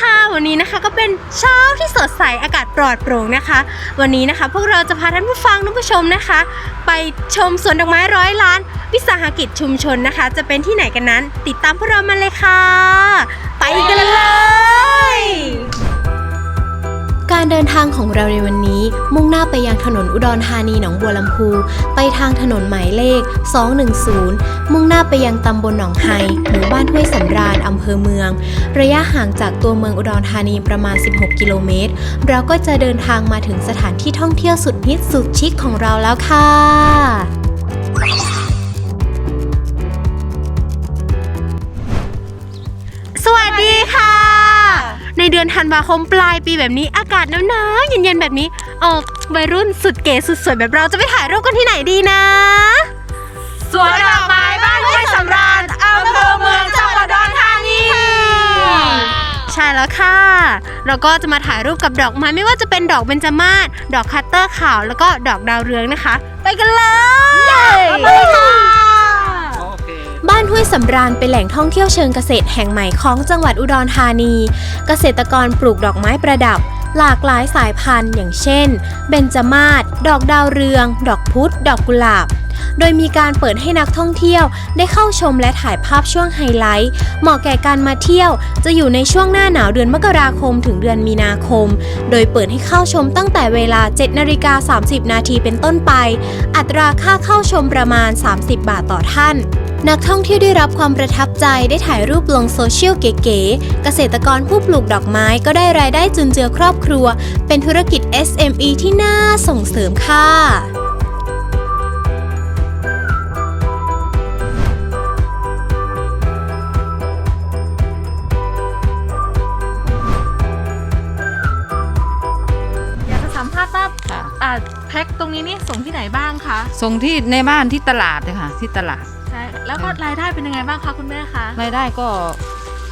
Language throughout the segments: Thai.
ค่ะ วันนี้นะคะก็เป็นเช้าที่สดใสอากาศปลอดโปร่งนะคะ วันนี้นะคะ พวกเราจะพาท่านผู้ฟังท่านผู้ชมนะคะ ไปชมสวนดอกไม้ร้อยล้าน วิสาหกิจชุมชนนะคะ จะเป็นที่ไหนกันนั้น ติดตามพวกเรามาเลยค่ะ ไปกันเลย การเดินทางของเราในวันนี้ มุ่งหน้าไปยังถนนอุดรธานีหนองบัวลำพู ไปทางถนนหมายเลข 210 มุ่งหน้าไปยังตำบลหนองไฮหมู่บ้านห้วยสำราญอำเภอเมือง ระยะห่างจากตัวเมืองอุดรธานีประมาณ 16 กิโลเมตร เราก็จะเดินทางมาถึงสถานที่ท่องเที่ยวสุดฮิตสุดชิคของเราแล้วค่ะ ในเดือนธันวาคมปลายปีแบบนี้อากาศหนาวๆเย็นๆแบบนี้เออวัยรุ่นสุดเก๋สุดสวยแบบเราจะไปถ่ายรูปกันที่ไหนดีนะสวนดอกไม้บ้านห้วยสำราญอำเภอเมืองจังหวัดอุดรธานีใช่แล้วค่ะ เราก็จะมาถ่ายรูปกับดอกไม้ไม่ว่าจะเป็นดอกเบญจมาศดอกคัตเตอร์ขาวแล้วก็ดอกดาวเรืองนะคะ ไปกันเลยไปค่ะบ้านห้วย สำราญเป็นแหล่งท่องเที่ยวเชิงเกษตรแห่งใหม่ของจังหวัดอุดรธานี เกษตรกรปลูกดอกไม้ประดับ หลากหลายสายพันธุ์อย่างเช่น เบญจมาศดอกดาวเรือง ดอกพุธ ดอกกุหลาบ โดยมีการเปิดให้นักท่องเที่ยวได้เข้าชมและถ่ายภาพช่วงไฮไลท์ เหมาะแก่การมาเที่ยว จะอยู่ในช่วงหน้าหนาวเดือนมกราคมถึงเดือนมีนาคม โดยเปิดให้เข้าชมตั้งแต่เวลา7นาฬิกา30 นาทีเป็นต้นไป อัตราค่าเข้าชมประมาณ 30 บาทต่อท่าน นักท่องเที่ยวได้รับความประทับใจได้ถ่ายรูปลงโซเชียลเก๋ๆ เกษตรกรผู้ปลูกดอกไม้ก็ได้รายได้จุนเจือครอบครัว เป็นธุรกิจ SME ที่น่าส่งเสริมค่ะอยากจะสัมภาษณ์ว่าค่ะอ่าแพ็คตรงนี้นี่ส่งที่ไหนบ้างคะ ส่งที่ในบ้านที่ตลาดเลยค่ะ ที่ตลาด ใช่ แล้วก็รายได้เป็นยังไงบ้างคะคุณแม่คะรายได้ก็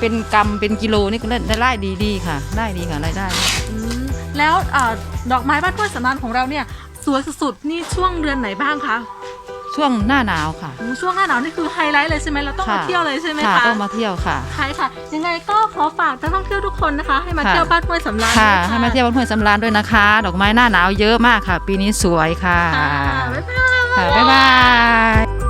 เป็นกรัมเป็นกิโลนี่ก็ได้ได้ดีดีค่ะ ได้ดีค่ะรายได้ อืมแล้วอ่าดอกไม้บ้านห้วยสำราญของเราเนี่ยสวยสุดๆนี่ช่วงเดือนไหนบ้างคะช่วงหน้าหนาวค่ะโอ้ช่วงหน้าหนาวนี่คือไฮไลท์เลยใช่ไหมเราต้องมาค่ะ เที่ยวเลยใช่ไหมค่ะคะต้องมาเที่ยวค่ะ ใช่ค่ะ ยังไงก็ขอฝากนักท่องเที่ยวทุกคนนะคะ ให้มาค่ะ เที่ยวบ้านห้วยสำราญค่ะ ด้วยให้มาเที่ยวบ้านห้วยสำราญด้วยนะคะ ดอกไม้หน้าหนาวเยอะมากค่ะ ปีนี้สวยค่ะค่ะบ๊ายบาย ค่ะบ๊ายบาย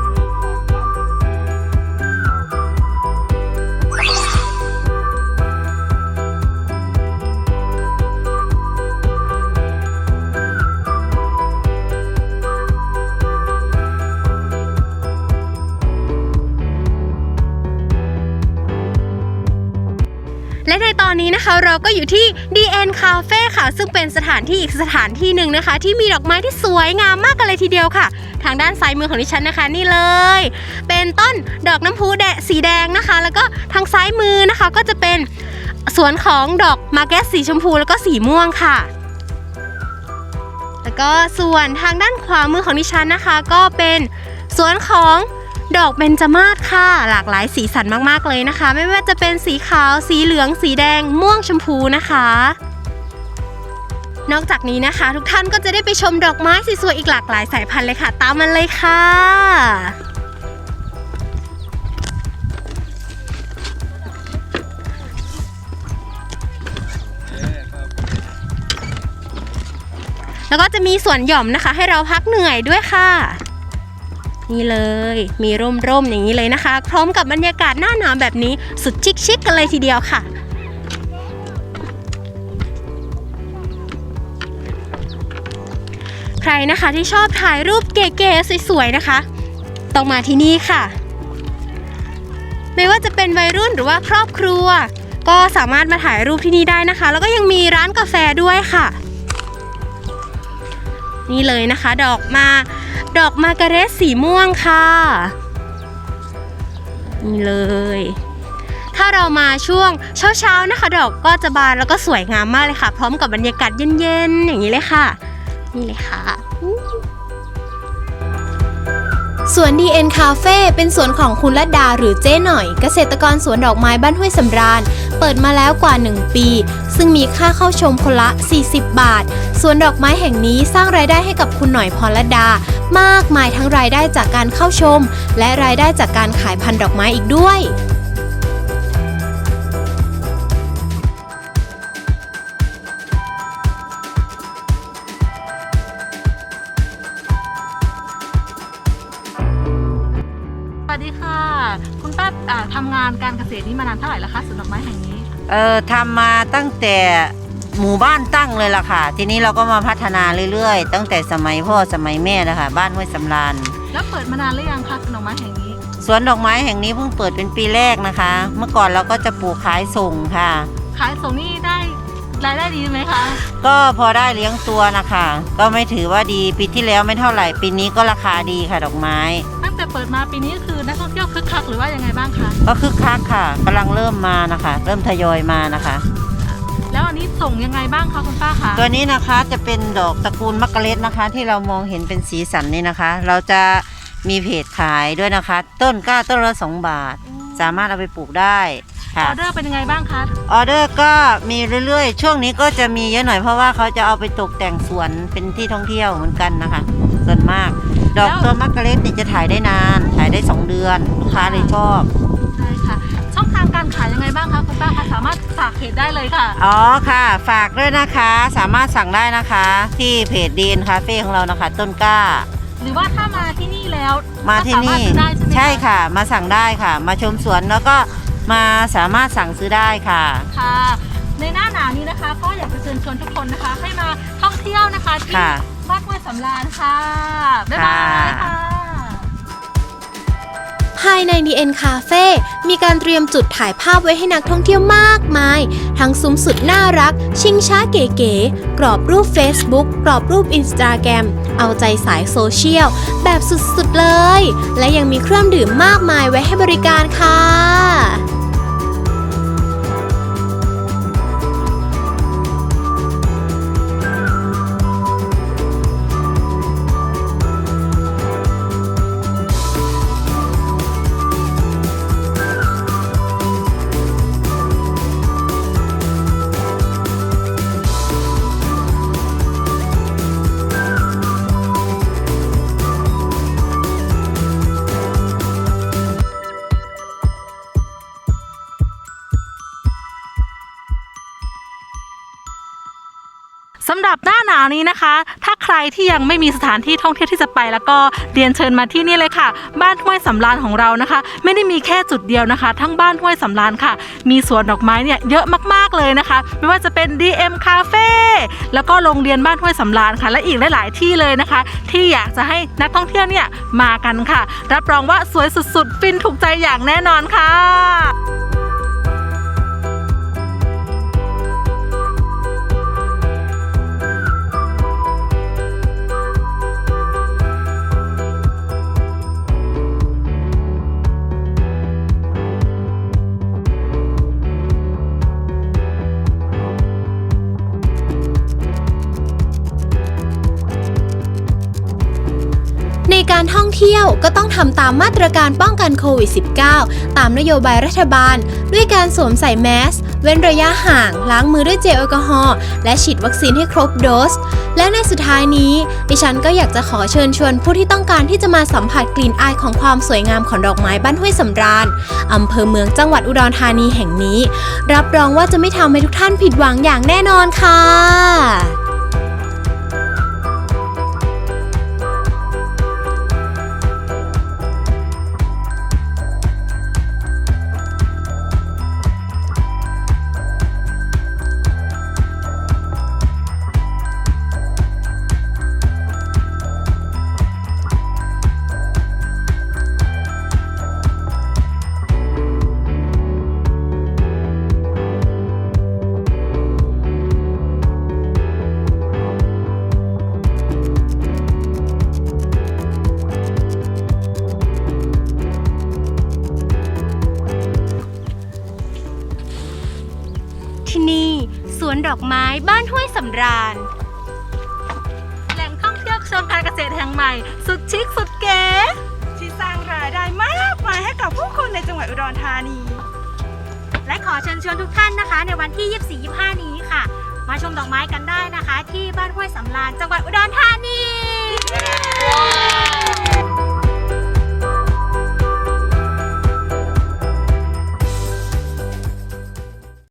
นนี้นะคะเราก็อยู่ที่ DN Cafe ค่ะ ซึ่งเป็นสถานที่อีกสถานที่หนึ่งนะคะ ที่มีดอกไม้ที่สวยงามมากกันเลยทีเดียวค่ะ ทางด้านซ้ายมือของดิฉันนะคะนี่เลย เป็นต้นดอกน้ำพุแดะสีแดงนะคะ แล้วก็ทางซ้ายมือนะคะก็จะเป็นสวนของดอกมาแกสสีชมพูแล้วก็สีม่วงค่ะ แล้วก็ส่วนทางด้านขวามือของดิฉันนะคะ ก็เป็นสวนของ ดอกเบญจมาศค่ะ หลากหลายสีสันมากๆเลยนะคะ ไม่ว่าจะเป็นสีขาว สีเหลือง สีแดง ม่วงชมพูนะคะ นอกจากนี้นะคะ ทุกท่านก็จะได้ไปชมดอกไม้สวยๆอีกหลากหลายสายพันธุ์เลยค่ะ ตามมันเลยค่ะแล้วก็จะมีสวนหย่อมนะคะ ให้เราพักเหนื่อยด้วยค่ะ นี่เลย มีร่มๆอย่างนี้เลยนะคะ พร้อมกับบรรยากาศหน้าหนาวแบบนี้สุดชิคๆกันเลยทีเดียวค่ะใครนะคะที่ชอบถ่ายรูปเก๋ๆสวยๆนะคะ ต้องมาที่นี่ค่ะ ไม่ว่าจะเป็นวัยรุ่นหรือว่าครอบครัว ก็สามารถมาถ่ายรูปที่นี่ได้นะคะ แล้วก็ยังมีร้านกาแฟด้วยค่ะ นี่เลยนะคะ ดอกมา ดอกมาการเรสสีม่วงค่ะนี่เลย ถ้าเรามาช่วงเช้าๆนะคะ ดอกก็จะบานแล้วก็สวยงามมากเลยค่ะ พร้อมกับบรรยากาศเย็นๆ อย่างนี้เลยค่ะ นี่เลยค่ะ สวน DN Cafe เป็นสวนของคุณลัดดาหรือเจ๊หน่อย เกษตรกรสวนดอกไม้บ้านห้วยสำราญ เปิดมาแล้วกว่า 1 ปี ซึ่งมีค่าเข้าชมคนละ 40 บาท สวนดอกไม้แห่งนี้สร้างรายได้ให้กับคุณหน่อยพรลัดดา มากมายทั้งรายได้จากการเข้าชม และรายได้จากการขายพันธุ์ดอกไม้อีกด้วย อ่าทำงานการเกษตรนี้มานานเท่าไหร่แล้วคะสวนดอกไม้แห่งนี้ เอ่อทำมาตั้งแต่หมู่บ้านตั้งเลยล่ะค่ะ ทีนี้เราก็มาพัฒนาเรื่อยๆ ตั้งแต่สมัยพ่อสมัยแม่แล้วค่ะ บ้านห้วยสำราญแล้วเปิดมานานหรือยังคะสวนดอกไม้แห่งนี้ สวนดอกไม้แห่งนี้เพิ่งเปิดเป็นปีแรกนะคะ เมื่อก่อนเราก็จะปลูกขายส่งค่ะ ขายส่งนี่ได้รายได้ดีไหมคะ ก็พอได้เลี้ยงตัวนะคะ ก็ไม่ถือว่าดีปีที่แล้วไม่เท่าไหร่ปีนี้ก็ราคาดีค่ะดอกไม้ตั้งแต่ เปิดมาปีนี้คือนักท่องเที่ยวคึกคักหรือว่ายังไงบ้างคะก็คึกคักค่ะกำลังเริ่มมานะคะ เริ่มทยอยมานะคะ แล้วอันนี้ส่งยังไงบ้างคะคุณป้าคะตัวนี้นะคะจะเป็นดอกตระกูลมักกะเล็ดนะคะ ที่เรามองเห็นเป็นสีสันนี่นะคะ เราจะมีเพจขายด้วยนะคะ ต้นกล้าต้นละสองบาท สามารถเอาไปปลูกได้อค่ะ อเดอร์เป็นยังไงบ้างคะ ออเดอร์ก็มีเรื่อยๆ ช่วงนี้ก็จะมีเยอะหน่อยเพราะว่าเขาจะเอาไปตกแต่งสวนเป็นที่ท่องเที่ยวเหมือนกันนะคะ ส่วนมาก ดอกตัวมักกะเล็ดนี่จะถ่ายได้นาน ถ่ายได้ 2 เดือน ลูกค้าเลยชอบ ใช่ค่ะ ช่องทางการขายยังไงบ้างคะคุณป้าคะสามารถฝากเพจได้เลยค่ะ อ๋อค่ะ ฝากด้วยนะคะ สามารถสั่งได้นะคะ ที่เพจดีนคาเฟ่ของเรานะคะ ต้นกล้า หรือว่าถ้ามาที่นี่แล้วมาที่นี่ ก็สามารถซื้อได้ใช่ไหมใช่ค่ะ มาสั่งได้ค่ะ มาชมสวนแล้วก็มาสามารถสั่งซื้อได้ค่ะ ค่ะในหน้าหนาวนี้นะคะ ก็อยากจะเชิญชวนทุกคนนะคะ ให้มาท่องเที่ยวนะคะที่ค่ะ บ้านห้วยสำราญค่ะ บ๊ายบายค่ะค่ะ ภายใน DN Cafe มีการเตรียมจุดถ่ายภาพไว้ให้นักท่องเที่ยวมากมาย ทั้งซุ้มสุดน่ารัก ชิงช้าเก๋ๆ กรอบรูป Facebook กรอบรูป Instagram เอาใจสายโซเชียล แบบสุดๆเลย และยังมีเครื่องดื่มมากมายไว้ให้บริการค่ะ สำหรับหน้าหนาวนี้นะคะ ถ้าใครที่ยังไม่มีสถานที่ท่องเที่ยวที่จะไป แล้วก็เรียนเชิญมาที่นี่เลยค่ะ บ้านห้วยสำราญของเรานะคะ ไม่ได้มีแค่จุดเดียวนะคะ ทั้งบ้านห้วยสำราญค่ะ มีสวนดอกไม้เนี่ยเยอะมากๆเลยนะคะ ไม่ว่าจะเป็น DM Cafe แล้วก็โรงเรียนบ้านห้วยสำราญค่ะ และอีกหลาย ๆ ที่เลยนะคะ ที่อยากจะให้นักท่องเที่ยวเนี่ยมากันค่ะ รับรองว่าสวยสุดๆ ฟินถูกใจอย่างแน่นอนค่ะ เที่ยวก็ต้องทำตามมาตรการป้องกันโควิด -19 ตามนโยบายรัฐบาล ด้วยการสวมใส่แมส เว้นระยะห่าง ล้างมือด้วยเจลแอลกอฮอล์และฉีดวัคซีนให้ครบโดส และในสุดท้ายนี้ ดิฉันก็อยากจะขอเชิญชวนผู้ที่ต้องการที่จะมาสัมผัสกลิ่นอายของความสวยงามของดอกไม้บ้านห้วยสำราญอำเภอเมืองจังหวัดอุดรธานีแห่งนี้ รับรองว่าจะไม่ทำให้ทุกท่านผิดหวังอย่างแน่นอนค่ะ อกไม้บ้านห้วยสำราญ แหล่งท่องเที่ยวเชิงการเกษตรแห่งใหม่ สุดชิคสุดเก๋ที่สร้างรายได้มากมายให้กับผู้คนในจังหวัดอุดรธานี และขอเชิญชวนทุกท่านนะคะ ในวันที่ 24-25 นี้ค่ะ มาชมดอกไม้กันได้นะคะ ที่บ้านห้วยสำราญจังหวัดอุดรธานี